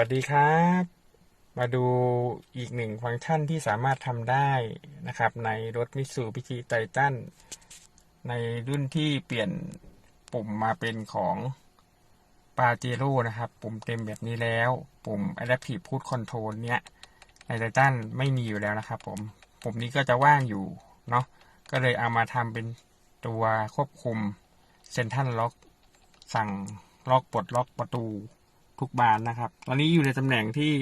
วัสดีครับ มาดูอีกหนึ่งฟังก์ชันที่สามารถทำได้นะครับ ในรถมิตซูบิชิไททันในรุ่นที่เปลี่ยนปุ่มมาเป็นของปาเจโร่นะครับ ปุ่มเต็มแบบนี้แล้ว ปุ่ม Adaptive Cruise Control เนี้ยในไททันไม่มีอยู่แล้วนะครับ ผมปุ่มนี้ก็จะว่างอยู่เนาะก็เลยเอามาทำเป็นตัวควบคุมเซนทันล็อกสั่งล็อกปลดล็อกประตู ทุกบานนะครับ ตอนนี้อยู่ในตำแหน่งที่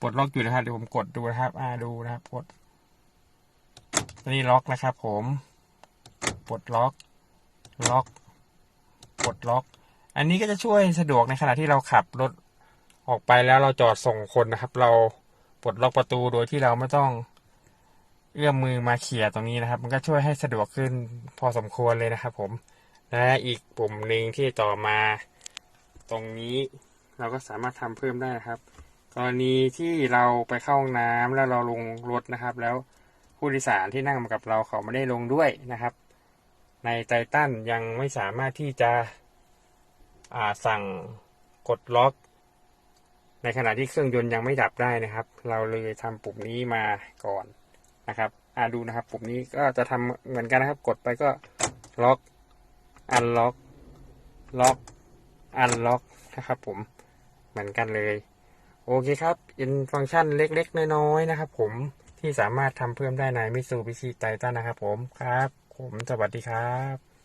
ปลดล็อกอยู่นะครับ เดี๋ยวผมกดดูนะครับ อ่าดูนะครับ กด ตอนนี้ล็อกนะครับ ผม ปลดล็อก ล็อก ปลดล็อก อันนี้ก็จะช่วยสะดวกในขณะที่เราขับรถออกไปแล้วเราจอดส่งคนนะครับ เราปลดล็อกประตูโดยที่เราไม่ต้องเอื้อมมือมาเขี่ยตรงนี้นะครับ มันก็ช่วยให้สะดวกขึ้นพอสมควรเลยนะครับ ผม และอีกปุ่มหนึ่งที่ต่อมาตรงนี้ เราก็สามารถทำเพิ่มได้นะครับ กรณีที่เราไปเข้าห้องน้ำแล้วเราลงรถนะครับ แล้วผู้โดยสารที่นั่งมากับเราเขาไม่ได้ลงด้วยนะครับ ในไททันยังไม่สามารถที่จะสั่งกดล็อก ในขณะที่เครื่องยนต์ยังไม่ดับได้นะครับ เราเลยทำปุ่มนี้มาก่อนนะครับอ่าดูนะครับ ปุ่มนี้ก็จะทำเหมือนกันนะครับ กดไปก็ล็อกอันล็อกล็อกอันล็อกนะครับผม เหมือนกันเลย โอเคครับอินฟังก์ชันเล็กๆ น้อยๆ นะครับผมที่สามารถทำเพิ่มได้ในมิซูบิชิไททันนะครับผมครับ ผมสวัสดีครับ